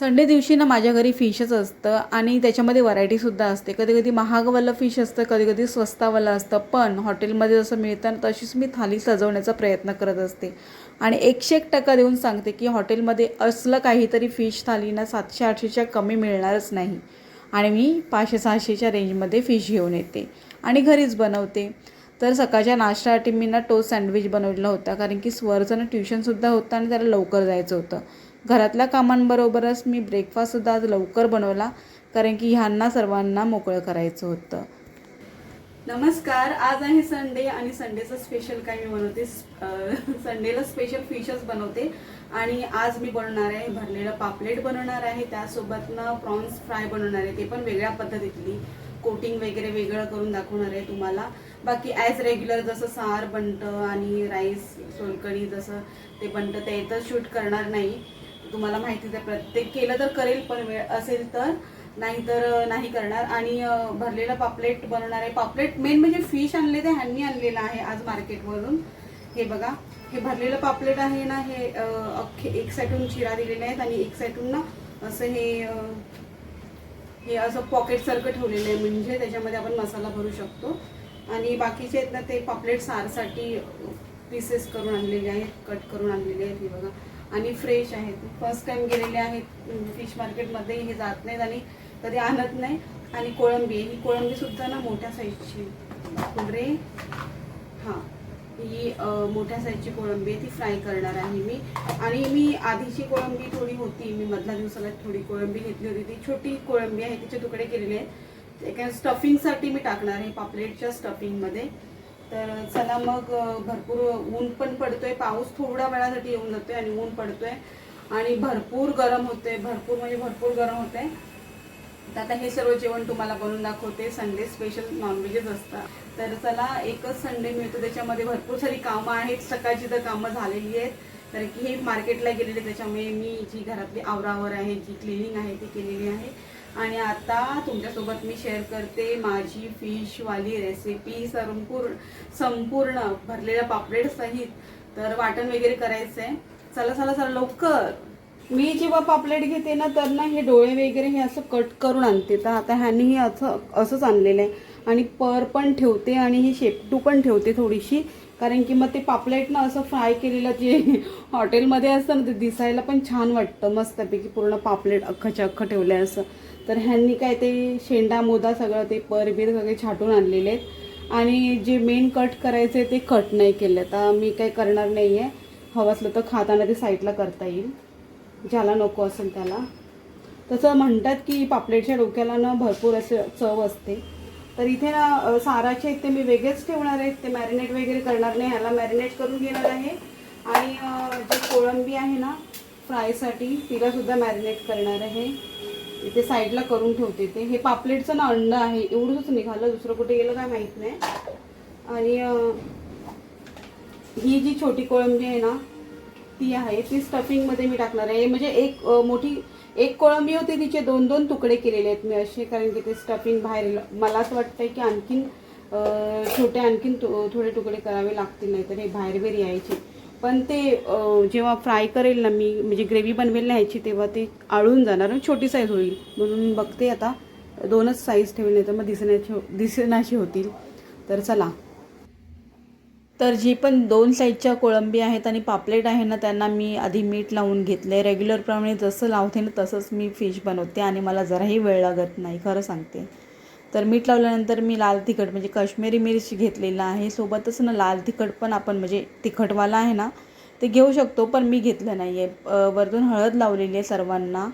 Sunday दिवशी ना माझ्या घरी फिशच असतं आणि त्याच्यामध्ये व्हरायटीसुद्धा असते. कधी कधी महागवालं फिश असतं कधी कधी स्वस्तावालं असतं. पण हॉटेलमध्ये जसं मिळतं ना तशीच मी थाली सजवण्याचा प्रयत्न करत असते. आणि एकशे एक टक्का देऊन सांगते की हॉटेलमध्ये असलं काहीतरी फिश थाली ना सातशे आठशेच्या कमी मिळणारच नाही. आणि मी पाचशे सहाशेच्या रेंजमध्ये फिश घेऊन येते आणि घरीच बनवते. तर सकाळच्या नाश्त्यासाठी मी ना टोस्ट सँडविच बनवलेला होता. कारण की स्वरचं ना ट्युशनसुद्धा होतं आणि त्याला लवकर जायचं होतं. घरातल्या कामांबरोबरच मी ब्रेकफास्टसुद्धा आज लवकर बनवला कारण की ह्यांना सर्वांना मोकळं करायचं होतं. नमस्कार आज आहे संडे आणि संडेचं स्पेशल काय मी बनवते? संडेला स्पेशल फिशच बनवते. आणि आज मी बनवणार आहे भरलेलं पापलेट बनवणार आहे. त्यासोबत ना प्रॉन्स फ्राय बनवणार आहे. ते पण वेगळ्या पद्धतीतली. कोटिंग वगैरे वेगळं करून दाखवणार आहे तुम्हाला. बाकी ॲज रेग्युलर जसं सार बनतं आणि राईस सोलकढी जसं ते बनतं ते तर शूट करणार नाही. तुम्हाला माहितीच आहे प्रत्येक केलं तर करेल पण वेळ असेल तर नाही तर नाही करणार. आणि भरलेलं पापलेट बनवणार आहे पापलेट मेन म्हणजे फिश आणले ते ह्यांनी आणलेलं आहे आज मार्केटमधून हे बघा हे भरलेलं पापलेट आहे ना हे अख्खे एक साईडून चिरा दिलेले आहेत आणि एक साईडून ना असं हे हे असं पॉकेट सारखं ठेवलेलं आहे. म्हणजे त्याच्यामध्ये आपण मसाला भरू शकतो. आणि बाकीचे आहेत ना ते पापलेट सारसाठी पीसेस करून आणलेले आहेत कट करून आणलेले आहेत. हे बघा. आणि फ्रेश आहेत. फर्स्ट टाइम गेलेले आहेत म्हणजे फिश मार्केटमध्ये हे जात नाहीत आणि कधी आणत नाही. आणि कोळंबी आहे. ही कोळंबी सुद्धा ना मोठ्या साईजची रे हां. ही मोठ्या साईजची कोळंबी आहे. ती फ्राय करणार आहे मी. आणि मी आधीची कोळंबी थोडी होती. मी मधल्या दिवसाला थोडी कोळंबी घेतली होती. ती छोटी कोळंबी आहे. तिचे तुकडे केलेले आहेत. एका स्टफिंगसाठी मी टाकणार आहे पापलेटच्या स्टफिंगमध्ये तर चला मग भरपूर ऊन पण पडतोय. पाऊस थोड्या वेळासाठी येऊन जातोय आणि ऊन पडतोय. आणि भरपूर गरम होते भरपूर म्हणजे भरपूर गरम होते तर आता हे सर्व जेवण तुम्हाला बनवून दाखवते. संडे स्पेशल नॉनव्हेजच असतात तर चला एकच संडे मिळतो. त्याच्यामध्ये भरपूर सारी कामं आहेत. सकाळची तर कामं झालेली आहेत. तर की हे मार्केटला गेलेले. त्याच्यामुळे मी जी घरातली आवरावर आहे जी क्लिनिंग आहे ती केलेली आहे. आणि आता तुमच्यासोबत मी शेअर करते माझी फिशवाली रेसिपी संपूर्ण संपूर्ण भरलेल्या पापलेट सहित. तर वाटण वगैरे करायचं आहे चला चला चला लवकर. मी जेव्हा पापलेट घेते ना तर ना हे डोळे वगैरे हे असं कट करून आणते. तर आता ह्याने हे असं असंच आणलेलं आहे. आणि पर पण ठेवते आणि ही शेपटू पण ठेवते थोडीशी. कारण की मग ते पापलेट ना असं फ्राय केलेलं जे हॉटेलमध्ये असतं ना ते दिसायला पण छान वाटतं मस्तपैकी पूर्ण पापलेट अख्खच्या अख्खं ठेवलं आहे असं. तर ह्यांनी काय ते शेंडा मोदा सगळं ते परबीर सगळे छाटून आणलेले आहेत. आणि जे मेन कट करायचे ते कट नाही केले. तर मी काही करणार नाही आहे हवं असलं तर खाताना ते साईडला करता येईल. ज्याला नको असेल त्याला. तसं म्हणतात की पापलेटच्या डोक्याला ना भरपूर असे चव असते. तर इथे ना साराचे आहेत ते मी वेगळेच ठेवणार आहेत. ते मॅरिनेट वगैरे करणार नाही. ह्याला मॅरिनेट करून घेणार आहे. आणि जे कोळंबी आहे ना फ्रायसाठी तिलासुद्धा मॅरिनेट करणार आहे. इथे साईडला करून ठेवते ते. हे पापलेटचं ना अंड आहे एवढंच निघालं दुसरं कुठे गेलं काय माहीत नाही. आणि ही जी छोटी कोळंबी आहे ना ती आहे ती स्टफिंगमध्ये मी टाकणार आहे. म्हणजे एक मोठी एक कोळंबी होती तिचे दोन दोन तुकडे केलेले आहेत मी असे कारण की ते स्टफिंग बाहेर मला असं वाटतं की आणखीन छोटे आणखीन तु- थोडे तुकडे करावे लागतील नाही तर हे बाहेर बेरी यायचे. पण ते जेव्हा फ्राय करेल ना मी म्हणजे ग्रेव्ही बनवेल ना ह्याची तेव्हा ते आळून जाणार छोटी साईज होईल. म्हणून बघते आता दोनच साईज ठेवले नाही तर मग दिसण्याची दिसण्याची होतील. तर चला. तर जी पण दोन साईजच्या कोळंबी आहेत आणि पापलेट आहे ना त्यांना मी आधी मीठ लावून घेतले रेग्युलरप्रमाणे जसं लावते ना तसंच मी फिश बनवते आणि मला जराही वेळ लागत नाही खरं सांगते. तर मीठ लावल्यानंतर मी लाल तिखट म्हणजे काश्मीरी मिरची घेतलेला आहे. सोबतच ना लाल तिखट पण आपण म्हणजे तिखटवाला आहे ना ते घेऊ शकतो पण मी घेतलं नाही आहे वरतून हळद लावलेली आहे सर्वांना.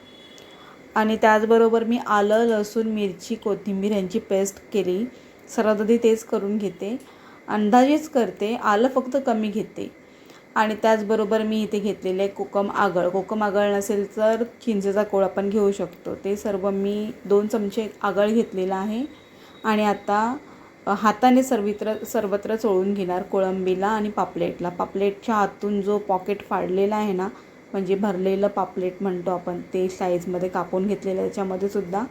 आणि त्याचबरोबर मी आलं लसूण मिरची कोथिंबीर यांची पेस्ट केली. सर्वात आधी तेच करून घेते. अंदाजेच करते. आलं फक्त कमी घेते. आणि त्याचबरोबर मी इथे घेतलेले आहे कोकम आगळ. कोकम आगळ नसेल तर चिंचेचा कोळ आपण घेऊ शकतो. ते सर्व मी दोन चमचे आगळ घेतलेला आहे. आणि आता हाताने सर्वित्र सर्वत्र चोळून घेणार कोळंबीला आणि पापलेटला. पापलेटच्या आतून जो पॉकेट फाडलेला आहे ना म्हणजे भरलेलं पापलेट म्हणतो आपण ते साईजमध्ये कापून घेतलेलं आहे. त्याच्यामध्ये सुद्धा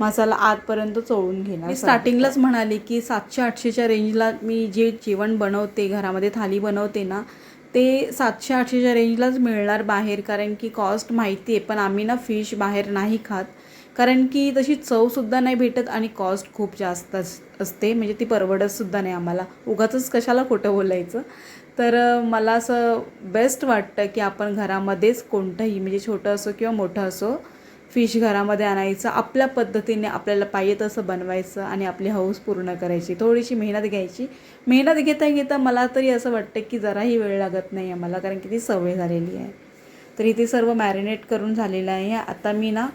मसाला आतपर्यंत चोळून घेणार मी स्टार्टिंगलाच म्हणाले की सातशे आठशेच्या रेंजला मी जे जेवण बनवते घरामध्ये थाली बनवते ना ते सातशे आठशेच्या रेंजलाच मिळणार बाहेर कारण की कॉस्ट माहिती आहे पण आम्ही ना फिश बाहेर नाही खात. कारण की तशी चवसुद्धा नाही भेटत आणि कॉस्ट खूप जास्त अस असते. म्हणजे ती परवडतसुद्धा नाही आम्हाला. उगाचच कशाला खोटं बोलायचं? तर मला असं बेस्ट वाटतं की आपण घरामध्येच कोणतंही म्हणजे छोटं असो किंवा मोठं असो फिश घरामध्ये आणायचं आपल्या पद्धतीने आपल्याला पाहिजे तसं बनवायचं आणि आपली हौस पूर्ण करायची. थोडीशी मेहनत घ्यायची. मेहनत घेता घेता मला तरी असं वाटतं की जराही वेळ लागत नाही आहे मला कारण की ती सवय झालेली आहे. तर इथे सर्व मॅरिनेट करून झालेलं आहे. आता मी ना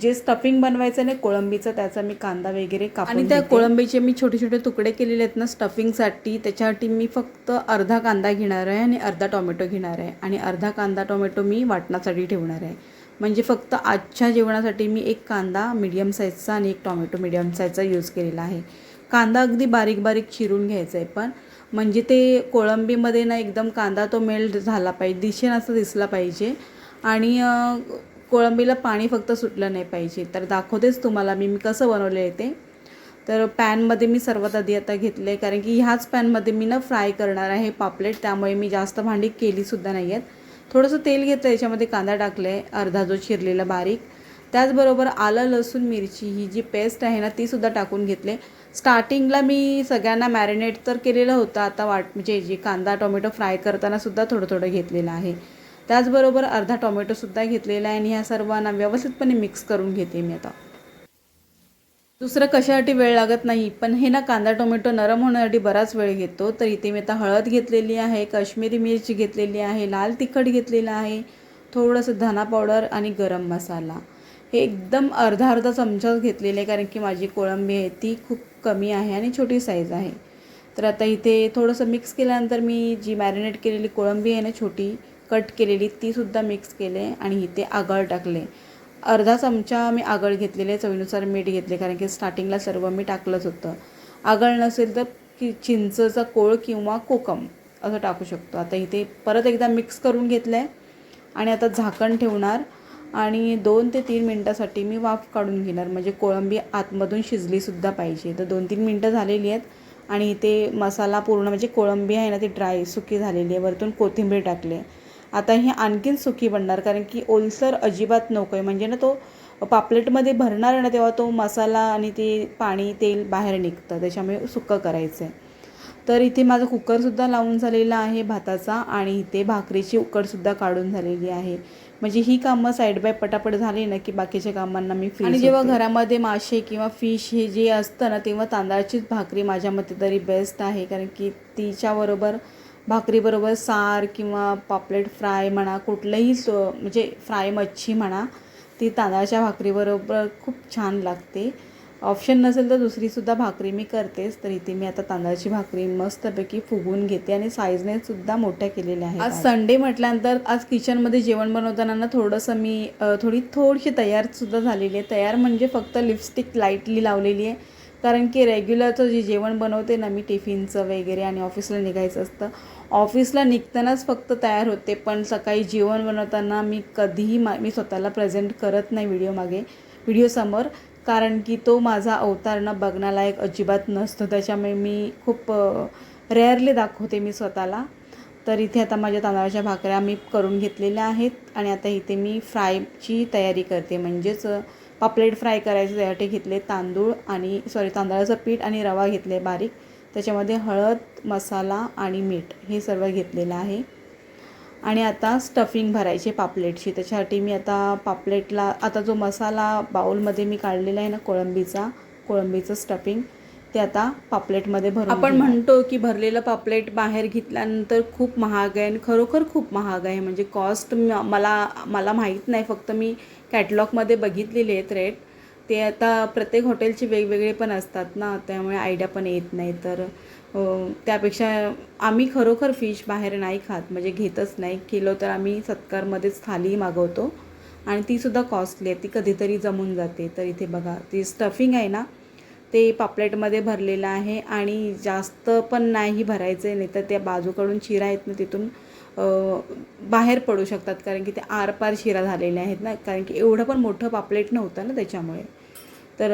जे स्टफिंग बनवायचं ना कोळंबीचं त्याचा मी कांदा वगैरे कापून आणि त्या कोळंबीचे मी छोटे छोटे तुकडे केलेले आहेत ना स्टफिंगसाठी त्याच्यासाठी मी फक्त अर्धा कांदा घेणार आहे आणि अर्धा टोमॅटो घेणार आहे. आणि अर्धा कांदा टोमॅटो मी वाटणासाठी ठेवणार आहे. म्हणजे फक्त आजच्या जेवणासाठी मी एक कांदा मीडियम साईजचा आणि एक टोमॅटो मीडियम साईजचा यूज केलेला आहे. कांदा अगदी बारीक बारीक चिरून घ्यायचा आहे पण म्हणजे ते कोळंबीमध्ये ना एकदम कांदा तो मेल्ट झाला पाहिजे दिशेन असं दिसला पाहिजे आणि कोळंबीला पाणी फक्त सुटलं नाही पाहिजे. तर दाखवतेच तुम्हाला मी मी कसं बनवलं आहे ते. तर पॅनमध्ये मी सर्वात आधी आता घेतलं आहे कारण की ह्याच पॅनमध्ये मी ना फ्राय करणार आहे पापलेट त्यामुळे मी जास्त भांडी केलीसुद्धा नाही आहेत थोडंसं तेल घेतलं याच्यामध्ये कांदा टाकलं आहे अर्धा जो चिरलेला बारीक. त्याचबरोबर आलं लसूण मिरची ही जी पेस्ट आहे ना तीसुद्धा टाकून घेतले. स्टार्टिंगला मी सगळ्यांना मॅरिनेट तर केलेलं होतं आता वाट म्हणजे जे कांदा टोमॅटो फ्राय करताना सुद्धा थोडं थोडं घेतलेलं आहे. त्याचबरोबर अर्धा टोमॅटोसुद्धा घेतलेला आहे आणि ह्या सर्वांना व्यवस्थितपणे मिक्स करून घेते मी आता. दुसरं कशासाठी वेळ लागत नाही पण हे ना कांदा टोमॅटो नरम होण्यासाठी बराच वेळ घेतो. तर इथे मी आता हळद घेतलेली आहे काश्मीरी मिरची घेतलेली आहे लाल तिखट घेतलेलं आहे थोडंसं धना पावडर आणि गरम मसाला. हे एकदम अर्धा अर्धा चमचाच घेतलेले आहे कारण की माझी कोळंबी आहे ती खूप कमी आहे आणि छोटी साईज आहे. तर आता इथे थोडंसं मिक्स केल्यानंतर मी जी मॅरिनेट केलेली कोळंबी आहे ना छोटी कट केलेली तीसुद्धा मिक्स केले आणि इथे आगळ टाकले. अर्धा चमचा मी आगळ घेतलेले चवीनुसार मीठ घेतले कारण की स्टार्टिंगला सर्व मी टाकलंच होतं. आगळ नसेल तर की चिंचचा कोळ किंवा कोकम असं टाकू शकतो. आता इथे परत एकदा मिक्स करून घेतलं आहे आणि आता झाकण ठेवणार आणि दोन ते तीन मिनटासाठी मी वाफ काढून घेणार. म्हणजे कोळंबी आतमधून शिजलीसुद्धा पाहिजे. तर दोन तीन मिनटं झालेली आहेत आणि इथे मसाला पूर्ण म्हणजे कोळंबी आहे ना ती ड्राय सुकी झालेली आहे. वरतून कोथिंबीर टाकली आहे. आता ही आणखीन सुकी बनणार कारण की ओलसर अजिबात नको आहे म्हणजे ना तो पापलेटमध्ये भरणार ना तेव्हा तो मसाला आणि ते पाणी तेल बाहेर निघतं. त्याच्यामुळे सुकं करायचं आहे तर इथे माझा कुकरसुद्धा लावून झालेला आहे भाताचा आणि इथे भाकरीची उकडसुद्धा काढून झालेली आहे. म्हणजे ही कामं साईड बाय पटापट झाली ना की बाकीच्या कामांना मी फ्री आणि जेव्हा घरामध्ये मासे किंवा फिश हे जे असतं ना तेव्हा तांदळाचीच भाकरी माझ्या मते तरी बेस्ट आहे. कारण की तिच्याबरोबर भाकरीबरोबर सार किंवा पापलेट फ्राय म्हणा कुठलंही सो म्हणजे फ्राय मच्छी म्हणा ती तांदळाच्या भाकरीबरोबर खूप छान लागते. ऑप्शन नसेल तर दुसरीसुद्धा भाकरी मी करतेच तर इथे मी आता तांदळाची भाकरी मस्तपैकी फुगवून घेते आणि साईजने सुद्धा मोठ्या केलेल्या आहेत आज संडे म्हटल्यानंतर आज किचनमध्ये जेवण बनवताना ना थोडंसं मी थोडी थोडीशी तयारसुद्धा झालेली आहे. तयार म्हणजे फक्त लिपस्टिक लाईटली लावलेली आहे. कारण की रेग्युलरचं जे जेवण बनवते ना मी टिफिनचं वगैरे आणि ऑफिसला निघायचं असतं ऑफिसला निघतानाच फक्त तयार होते पण सकाळी जेवण बनवताना मी कधीही मा मी स्वतःला प्रेझेंट करत नाही व्हिडिओ मागे व्हिडिओसमोर कारण की तो माझा अवतार ना बघण्यालायक अजिबात नसतो. त्याच्यामुळे मी खूप रेअरली दाखवते मी स्वतःला. तर इथे आता माझ्या तांदळाच्या भाकऱ्या मी करून घेतलेल्या आहेत आणि आता इथे मी फ्रायची तयारी करते. म्हणजेच पापलेट फ्राय करायचे त्यासाठी घेतले तांदूळ आणि सॉरी तांदळाचं पीठ आणि रवा घेतले बारीक. त्याच्यामध्ये हळद मसाला आणि मीठ हे सर्व घेतलेलं आहे. आणि आता स्टफिंग भरायचे पापलेटची. त्याच्यासाठी मी आता पापलेटला आता जो मसाला बाउलमध्ये मी काढलेला आहे ना कोळंबीचा कोळंबीचं स्टफिंग ते आता पापलेटमध्ये भरून आपण म्हणतो की भरलेलं पापलेट बाहेर घेतल्यानंतर खूप महाग आहे आणि खरोखर खूप महाग आहे. म्हणजे कॉस्ट मला मला माहीत नाही. फक्त मी कॅटलॉगमध्ये बघितलेले आहेत रेट ते आता प्रत्येक हॉटेलचे वेगवेगळे पण असतात ना त्यामुळे आयडिया पण येत नाही. तर त्यापेक्षा आम्ही खरोखर फिश बाहेर नाही खात. म्हणजे घेतच नाही. केलो तर आम्ही सत्कारमध्येच थाली मागवतो. आणि तीसुद्धा कॉस्टली आहे. ती कधीतरी जमून जाते. तर इथे बघा ती स्टफिंग आहे ना ते पापलेटमध्ये भरलेलं आहे. आणि जास्त पण नाही भरायचं आहे. नाही तर त्या बाजूकडून चिरा आहेत ना तिथून बाहेर पडू शकतात कारण की ते आरपार शिरा झालेल्या आहेत ना कारण की एवढं पण मोठं पापलेट नव्हतं ना त्याच्यामुळे. तर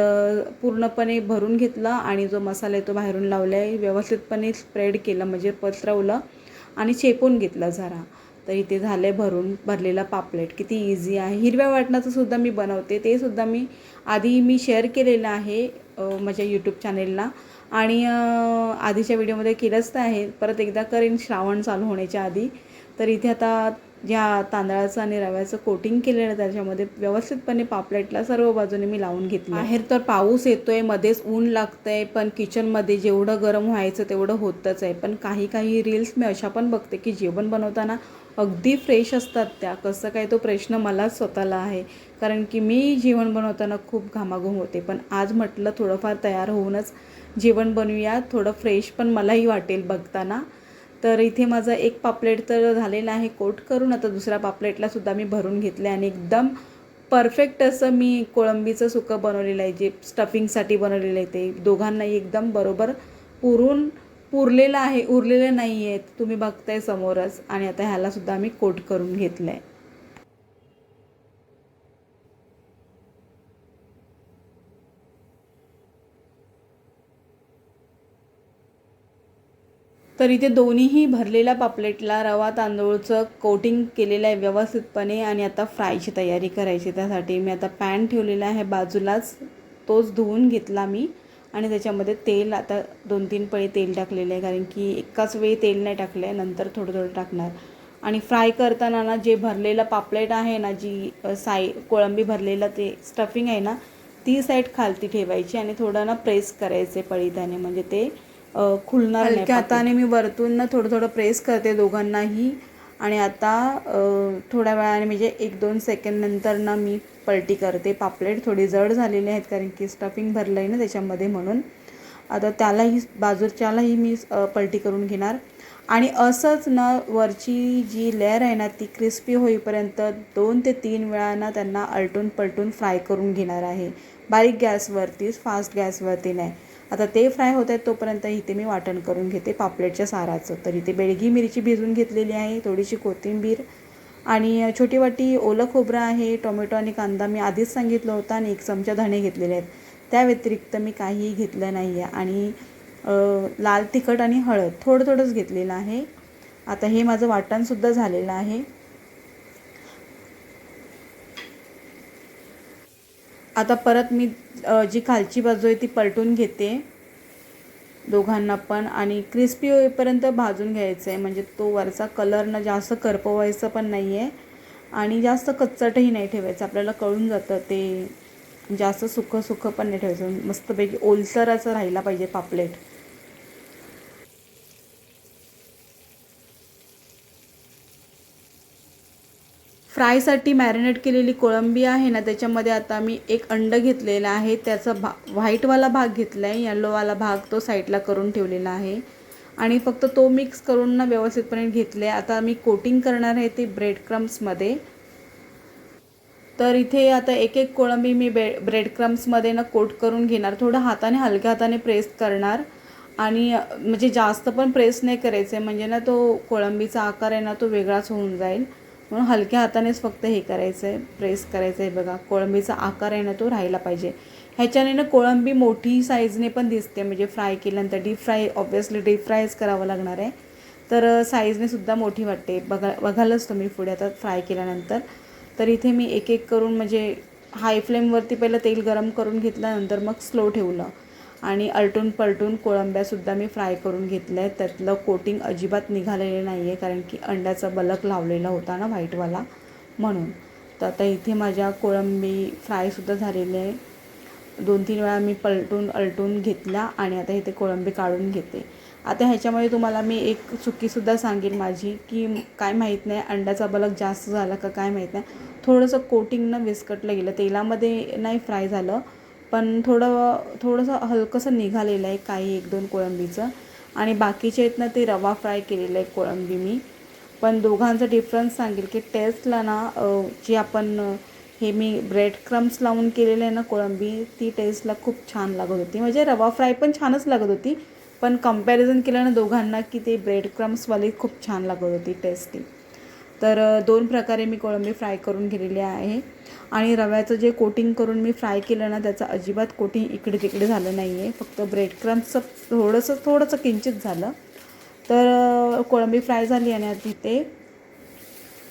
पूर्णपणे भरून घेतलं आणि जो मसाला आहे तो बाहेरून लावला आहे व्यवस्थितपणे स्प्रेड केलं म्हणजे पसरवलं आणि चेपून घेतलं जरा. तर इथे झालं आहे भरून भरलेला पापलेट. किती इझी आहे. हिरव्या वाटणाचं सुद्धा मी बनवते. ते सुद्धा मी आधी मी शेअर केलेलं आहे माझ्या यूट्यूब चॅनेलला आणि आधीच्या व्हिडिओमध्ये केलंच तर आहे. परत एकदा करेन श्रावण चालू होण्याच्या आधी. तर इथे आता ज्या तांदळाचं आणि रव्याचं कोटिंग केलेलं त्याच्यामध्ये व्यवस्थितपणे पापलेटला सर्व बाजूने मी लावून घेतलं. बाहेर तर पाऊस येतोय मध्येच ऊन लागतंय पण किचनमध्ये जेवढं गरम व्हायचं तेवढं होतच आहे. पण काही काही रील्स मी अशा पण बघते की जेवण बनवताना अगदी फ्रेश असतात त्या. कसं काय तो प्रश्न मलाच स्वतःला आहे. कारण की मी जेवण बनवताना खूप घामाघूम होते. पण आज म्हटलं थोडंफार तयार होऊनच जेवण बनवूया. थोडं फ्रेश पण मलाही वाटेल बघताना. तर इथे माझा एक पापलेट तर झालेला आहे कोट करून. आता दुसऱ्या पापलेटला सुद्धा मी भरून घेतले आणि एकदम परफेक्ट असं मी कोळंबीचं सुकं बनवलेलं आहे जे स्टफिंगसाठी बनवलेलं आहे ते. दोघांनाही एकदम बरोबर पुरून पुरलेलं आहे उरलेलं नाही आहे तुम्ही बघताय समोरच. आणि आता ह्यालासुद्धा मी कोट करून घेतलं आहे तर इथे दोन्हीही भरलेल्या पापलेटला रवा तांदूळचं कोटिंग केलेलं आहे व्यवस्थितपणे आणि आता फ्रायची तयारी करायची त्यासाठी मी आता पॅन ठेवलेला आहे. बाजूलाच तोच धुवून घेतला मी आणि त्याच्यामध्ये तेल आता दोन तीन पळी तेल टाकलेलं आहे कारण की एकाच वेळी तेल नाही टाकलं आहे नंतर थोडं थोडं टाकणार. आणि फ्राय करताना ना जे भरलेलं पापलेट आहे ना जी साई कोळंबी भरलेलं ते स्टफिंग आहे ना ती साईड खालती ठेवायची आणि थोडं ना प्रेस करायचे पळीदाने म्हणजे ते खुलणार नाही हलक्या हाताने मी वरतून ना थोडं थोडं प्रेस करते दोघांनाही. आणि आता थोड्या वेळाने म्हणजे एक दोन सेकंड नंतर ना मी पलटी करते. पापलेट थोडी जड झालेली आहेत कारण की स्टफिंग भरलं आहे ना त्याच्यामध्ये म्हणून. आता त्यालाही बाजूच्यालाही मी पलटी करून घेणार. आणि असंच ना वरची जी लेअर आहे ना ती क्रिस्पी होईपर्यंत दोन ते तीन वेळा ना त्यांना अलटून पलटून फ्राय करून घेणार आहे. बारीक गॅसवरतीच फास्ट गॅसवरती नाही. आता ते फ्राय होत आहेत तोपर्यंत इथे मी वाटण करून घेते पापलेटच्या साराचं. तर इथे बेळगी मिरची भिजून घेतलेली आहे थोडीशी कोथिंबीर आणि छोटी वाटी ओलं खोबरं आहे टोमॅटो आणि कांदा मी आधीच सांगितलं होतं आणि एक चमचा धणे घेतलेले आहेत. त्या व्यतिरिक्त मी काहीही घेतलं नाही आहे आणि लाल तिखट आणि हळद थोडं थोडंच घेतलेलं आहे. आता हे माझं वाटणसुद्धा झालेलं आहे. आता परत मी जी खालची बाजू आहे ती पलटून घेते. दोघांना पण. आणि क्रिस्पी होईपर्यंत भाजून घ्यायचं आहे म्हणजे तो वरचा कलर ना जास्त करपवायचं पण नाही आहे आणि जास्त कच्चटही नाही ठेवायचं. आपल्याला कळून जातं ते जास्त सुकं सुकं पण नाही ठेवायचं. मस्तपैकी ओलसर असं राहिला पाहिजे पापलेट. फ्रायसाठी मॅरिनेट केलेली कोळंबी आहे ना त्याच्यामध्ये आता मी एक अंडं घेतलेलं आहे. त्याचा भा व्हाईटवाला भाग घेतला आहे येल्लोवाला भाग तो साईडला करून ठेवलेला आहे. आणि फक्त तो मिक्स करून ना व्यवस्थितपणे घेतले आता मी कोटिंग करणार आहे ते ब्रेड क्रम्समध्ये तर इथे आता एक एक कोळंबी मी बे ब्रेड क्रम्समध्ये ना कोट करून घेणार. थोडं हाताने हलक्या हाताने प्रेस करणार. आणि म्हणजे जास्त पण प्रेस नाही करायचं आहे म्हणजे ना तो कोळंबीचा आकार आहे ना तो वेगळाच होऊन जाईल. म्हणून हलक्या हातानेच फक्त हे करायचं आहे प्रेस करायचं आहे बघा कोळंबीचा आकार आहे ना तो राहायला पाहिजे. ह्याच्याने ना कोळंबी मोठी साईजने पण दिसते. म्हणजे फ्राय केल्यानंतर डीप फ्राय ऑब्वियसली डीप फ्रायच करावं लागणार आहे. तर साईजने सुद्धा मोठी वाटते. बघा बघालच तुम्ही पुढे आता फ्राय केल्यानंतर. तर इथे मी एक एक करून म्हणजे हाय फ्लेमवरती पहिलं तेल गरम करून घेतल्यानंतर मग स्लो ठेवलं. आणि अलटून पलटून कोळंब्यासुद्धा मी फ्राय करून घेतलं आहे त्यातलं कोटिंग अजिबात निघालेलं नाही आहे कारण की अंड्याचा बलक लावलेला होता ना व्हाईटवाला म्हणून. तर आता इथे माझ्या कोळंबी फ्रायसुद्धा झालेली आहे. दोन तीन वेळा मी पलटून अलटून घेतल्या आणि आता इथे कोळंबी काढून घेते. आता ह्याच्यामध्ये तुम्हाला मी एक चुकीसुद्धा सांगेन माझी की काय माहीत नाही अंड्याचा बलक जास्त झाला का काय माहीत नाही. थोडंसं कोटिंगनं विस्कटलं गेलं. तेलामध्ये नाही फ्राय झालं. पण थोडं थोडंसं हलकंसं निघालेलं आहे काही एक दोन कोळंबीचं. आणि बाकीचे आहेत ना ते रवा फ्राय केलेलं आहे कोळंबी मी. पण दोघांचा डिफरन्स सांगेल की टेस्टला ना जी आपण हे मी ब्रेड क्रम्स लावून केलेलं आहे ना कोळंबी ती टेस्टला खूप छान लागत होती. म्हणजे रवा फ्राय पण छानच लागत होती. पण कंपॅरिझन केलं ना दोघांना की ते ब्रेड क्रम्सवाली खूप छान लागत होती टेस्टी तर दोन प्रकारे मी कोळंबी फ्राय करून घेतलेली आहे. आणि रव्याचं जे कोटिंग करून मी फ्राय केलं ना त्याचं अजिबात कोटिंग इकडे तिकडे झालं नाही आहे फक्त ब्रेड क्रम्सचं थोडंसं थोडंसं किंचित झालं. तर कोळंबी फ्राय झाली आणि आता तिथे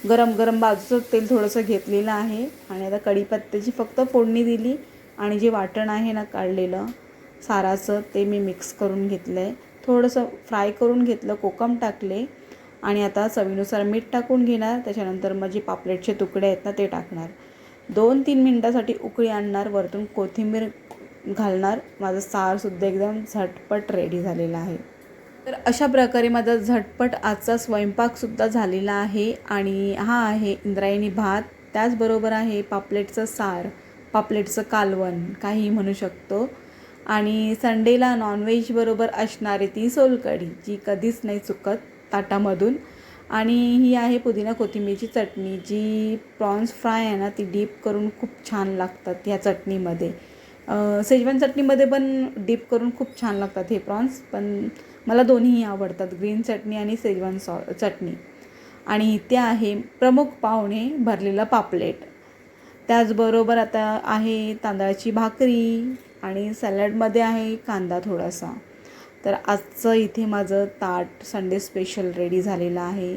गरम गरम बाजूचं तेल थोडंसं घेतलेलं आहे. आणि आता कढीपत्त्याची फक्त फोडणी दिली आणि जे वाटण आहे ना काढलेलं साराचं ते मी मिक्स करून घेतलं आहे थोडंसं फ्राय करून घेतलं कोकम टाकले. आणि आता चवीनुसार मीठ टाकून घेणार त्याच्यानंतर मग जे पापलेटचे तुकडे आहेत ना ते टाकणार. दोन तीन मिनटासाठी उकळी आणणार वरतून कोथिंबीर घालणार. माझं सारसुद्धा एकदम झटपट रेडी झालेलं आहे. तर अशा प्रकारे माझा झटपट आजचा स्वयंपाकसुद्धा झालेला आहे. आणि हा आहे इंद्रायणी भात. त्याचबरोबर आहे पापलेटचं सार पापलेटचं कालवण काही म्हणू शकतो. आणि संडेला नॉनव्हेजबरोबर असणारी ती सोलकढी जी कधीच नाही चुकत. ताटामधून. आणि ही आहे पुदिना कोथिंबीरची चटणी जी प्रॉन्स फ्राय आहे ना ती डीप करून खूप छान लागतात ह्या चटणीमध्ये. सेजवान शेजवान चटणीमध्ये पण डीप करून खूप छान लागतात हे प्रॉन्स पण मला दोन्हीही आवडतात ग्रीन चटणी आणि शेजवान सॉ चटणी. आणि इथे आहे प्रमुख पाहुणे भरलेला पापलेट. त्याचबरोबर आता आहे तांदळाची भाकरी आणि सॅलडमध्ये आहे कांदा थोडासा. तर आजचं इथे माझं ताट संडे स्पेशल रेडी झालेलं आहे.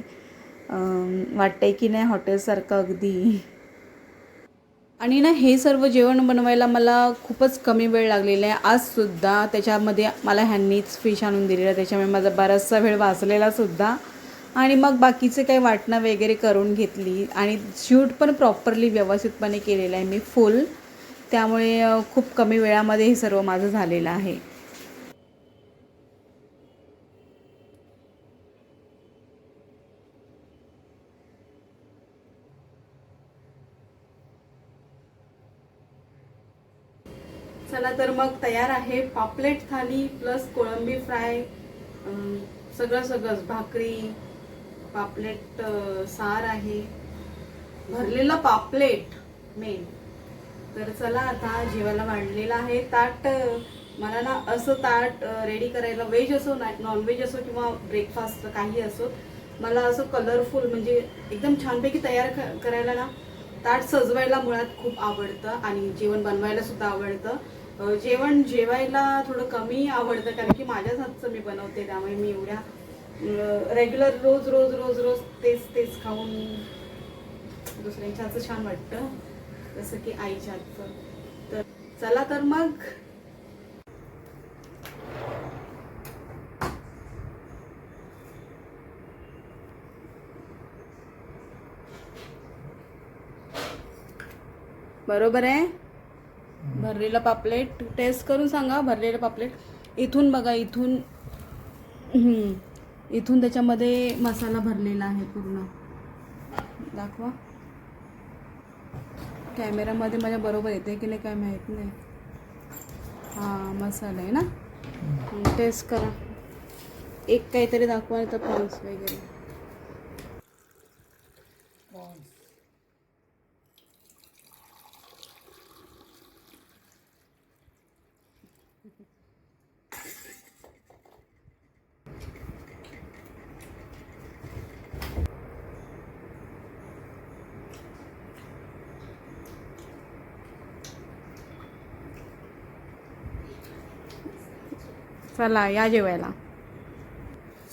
वाटतं वाटतंय की नाही हॉटेलसारखं अगदी. आणि ना हे सर्व जेवण बनवायला मला खूपच कमी वेळ लागलेला आहे. आजसुद्धा त्याच्यामध्ये मला ह्यांनीच फिश आणून दिलेलं आहे. त्याच्यामुळे माझा बराचसा वेळ वाचलेला सुद्धा. आणि मग बाकीचे काही वाटणं वगैरे करून घेतली. आणि शूट पण प्रॉपरली व्यवस्थितपणे केलेलं आहे मी फुल त्यामुळे खूप कमी वेळामध्ये हे सर्व माझं झालेलं आहे. चला तर मग तयार आहे पापलेट थाली प्लस कोळंबी फ्राय सगळं सगळंच. भाकरी पापलेट सार आहे. भरलेलं पापलेट मेन तर चला आता जेवायला वाढलेलं आहे. ताट मला ना असं ताट रेडी करायला व्हेज असो ना नॉनव्हेज असो किंवा ब्रेकफास्ट काही असो मला असं कलरफुल म्हणजे एकदम छानपैकी तयार करायला ना ताट सजवायला मुळात खूप आवडतं आणि जेवण बनवायला सुद्धा आवडतं. जेवण जेवायला थोडं कमी आवडतं कारण की माझ्याच हातचं मी बनवते त्यामुळे मी एवढ्या रेग्युलर रोज रोज रोज रोज तेच तेच खाऊन दुसऱ्यांच्या हातचं छान वाटतं. जसं की आईच्या हातचं. तर चला तर मग. बरोबर आहे? भरलेलं पापलेट टेस्ट करून सांगा भरलेलं पापलेट. इथून बघा इथून. इथून त्याच्यामध्ये मसाला भरलेला आहे पूर्ण. दाखवा. कॅमेरामध्ये माझ्या बरोबर येते की नाही काय माहीत नाही. हां मसाला आहे ना? टेस्ट करा. एक काहीतरी दाखवा नाही तर प्रॉन्स वगैरे. चला या जेवायला.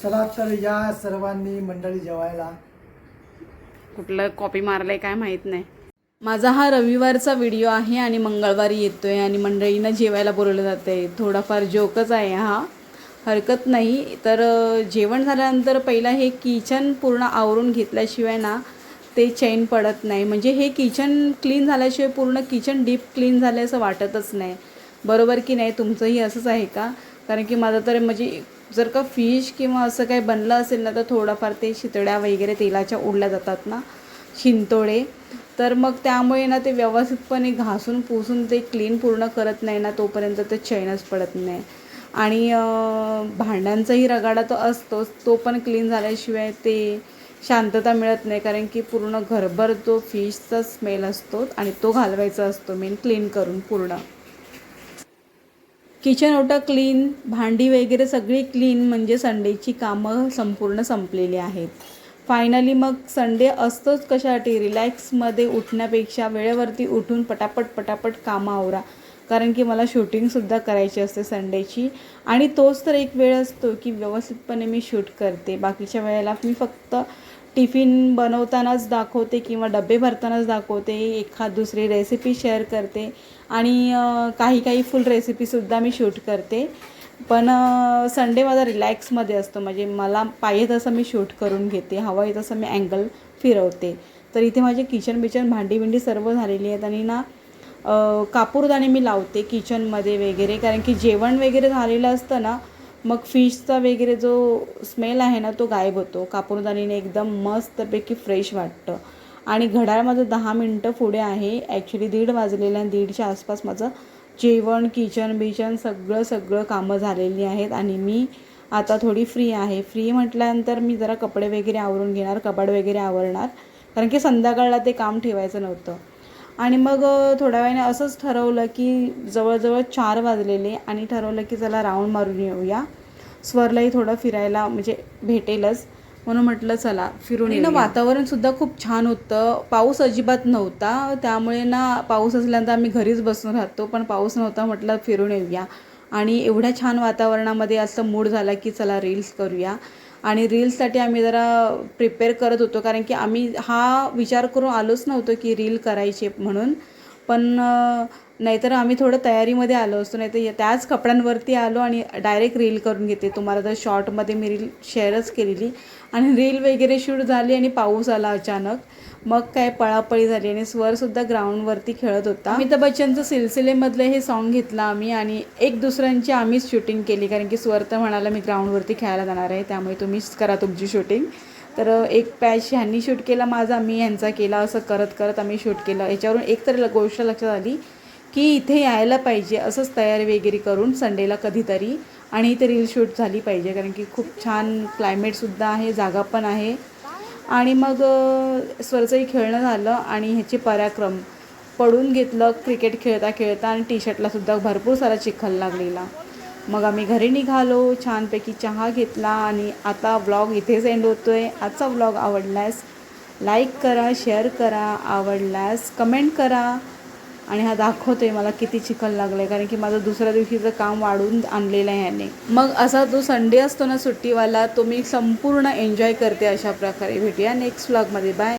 चला तर या सर्वांनी मंडळी जेवायला. कुठलं कॉपी मारलंय काय माहीत नाही. माझा हा रविवारचा व्हिडिओ आहे आणि मंगळवारी येतोय आणि मंडळींना जेवायला बोलवलं जाते थोडाफार जोकच आहे हा. हरकत नाही. तर जेवण झाल्यानंतर पहिला हे किचन पूर्ण आवरून घेतल्याशिवाय ना ते चैन पडत नाही. म्हणजे हे किचन क्लीन झाल्याशिवाय पूर्ण किचन डीप क्लीन झालं असं वाटतच नाही. बरोबर की नाही? तुमचंही असंच आहे का? कारण की माझं तर म्हणजे जर का फिश किंवा असं काही बनलं असेल ना तर थोडंफार ते शितड्या वगैरे तेलाच्या उडल्या जातात ना शिंतोडे. तर मग त्यामुळे ना ते व्यवस्थितपणे घासून पुसून ते क्लीन पूर्ण करत नाही ना तोपर्यंत ते चैनच पडत नाही. आणि भांड्यांचाही रगाडा तो असतोच तो पण क्लीन झाल्याशिवाय ते शांतता मिळत नाही. कारण की पूर्ण घरभर तो फिशचा स्मेल असतो आणि तो घालवायचा असतो मेन क्लीन करून पूर्ण. किचन ओटा क्लीन भांडी वगैरे सगळी क्लीन म्हणजे संडेची कामं संपूर्ण संपलेली आहेत. फायनली मग संडे असतोच कशासाठी? रिलॅक्समध्ये उठण्यापेक्षा वेळेवरती उठून पटापट पटापट कामं आवरा. कारण की मला शूटिंगसुद्धा करायची असते संडेची. आणि तोच तर एक वेळ असतो की व्यवस्थितपणे मी शूट करते. बाकीच्या वेळेला मी फक्त टिफिन बनवतानाच दाखवते किंवा डबे भरतानाच दाखवते. एखाद दुसरी रेसिपी शेअर करते. आणि काही काही फुल रेसिपीसुद्धा मी शूट करते. पण संडे माझा रिलॅक्समध्ये असतो. म्हणजे मला पाहिजे तसं मी शूट करून घेते. हवं आहे तसं मी अँगल फिरवते. तर इथे माझे किचन बिचन भांडी बिंडी सर्व झालेली आहेत आणि ना कापूरदाणी कापूरदाणे मी लावते किचनमध्ये वगैरे. कारण की जेवण वगैरे झालेलं असतं ना मग फिशचा वगैरे जो स्मेल आहे ना तो गायब होतो. कापूरदाणीने एकदम मस्तपैकी फ्रेश वाटतं. आणि घड्याळ माझं दहा मिनटं पुढे आहे. ॲक्च्युली दीड वाजलेलं आहे. दीडच्या आसपास माझं जेवण किचन बिचन सगळं सगळं कामं झालेली आहेत. आणि मी आता थोडी फ्री आहे. फ्री म्हटल्यानंतर मी जरा कपडे वगैरे आवरून घेणार कपाट वगैरे आवरणार. कारण की संध्याकाळला ते काम ठेवायचं नव्हतं. आणि मग थोड्या वेळाने असंच ठरवलं की जवळजवळ चार वाजलेले आणि ठरवलं की चला राऊंड मारून येऊया. स्वरलाही थोडं फिरायला म्हणजे भेटेलच. म्हणून म्हटलं चला फिरून ना वातावरण सुद्धा खूप छान होतं. पाऊस अजिबात नव्हता. त्यामुळे ना पाऊस असल्यानंतर आम्ही घरीच बसून राहतो. पण पाऊस नव्हता म्हटलं फिरून येऊया. आणि एवढ्या छान वातावरणामध्ये असं मूड झाला की चला रील्स करूया. आणि रील्ससाठी आम्ही जरा प्रिपेअर करत होतो. कारण की आम्ही हा विचार करून आलोच नव्हतो की रील करायचे म्हणून. पण नाहीतर आम्ही थोडं तयारीमध्ये आलो असतो. नाही तर त्याच कपड्यांवरती आलो आणि डायरेक्ट रील करून घेते तुम्हाला तर शॉर्टमध्ये मी रील शेअरच केलेली. आणि रील वगैरे शूट झाली आणि पाऊस आला अचानक मग काय पळापळी झाली आणि स्वरसुद्धा ग्राउंडवरती खेळत होता. अमिताभ बच्चनचं सिलसिलेमधलं हे सॉन्ग घेतलं आम्ही आणि एक दुसऱ्यांची आम्हीच शूटिंग केली कारण की स्वर तर म्हणाला मी ग्राउंडवरती खेळायला जाणार आहे त्यामुळे तुम्हीच करा तुमची शूटिंग तर एक पॅच ह्यांनी शूट केला माझा मी ह्यांचा केला असं करत करत आम्ही शूट केलं. याच्यावरून एक तर ल- गोष्ट लक्षात आली की इथे यायला पाहिजे असंच तयारी वगैरे करून संडेला कधीतरी आणि इथे रील शूट झाली पाहिजे कारण की खूप छान क्लायमेटसुद्धा आहे जागा पण आहे. आणि मग स्वरचंही खेळणं झालं आणि ह्याचे पराक्रम. पडून घेतलं क्रिकेट खेळता खेळता आणि टी शर्टलासुद्धा भरपूर सारा चिखल लागलेला. मग आम्ही घरी निघालो छानपैकी चहा घेतला आणि आता व्लॉग इथेच एंड होतो आहे आजचा व्लॉग आवडल्यास लाईक करा शेअर करा आवडल्यास कमेंट करा. आणि हा दाखवतोय मला किती चिखल लागलं आहे कारण की माझं दुसऱ्या दिवशीचं काम वाढून आणलेलं आहे ह्याने. मग असा जो संडे असतो ना सुट्टीवाला तो मी संपूर्ण एन्जॉय करते अशा प्रकारे. भेटूया नेक्स्ट व्लॉगमध्ये बाय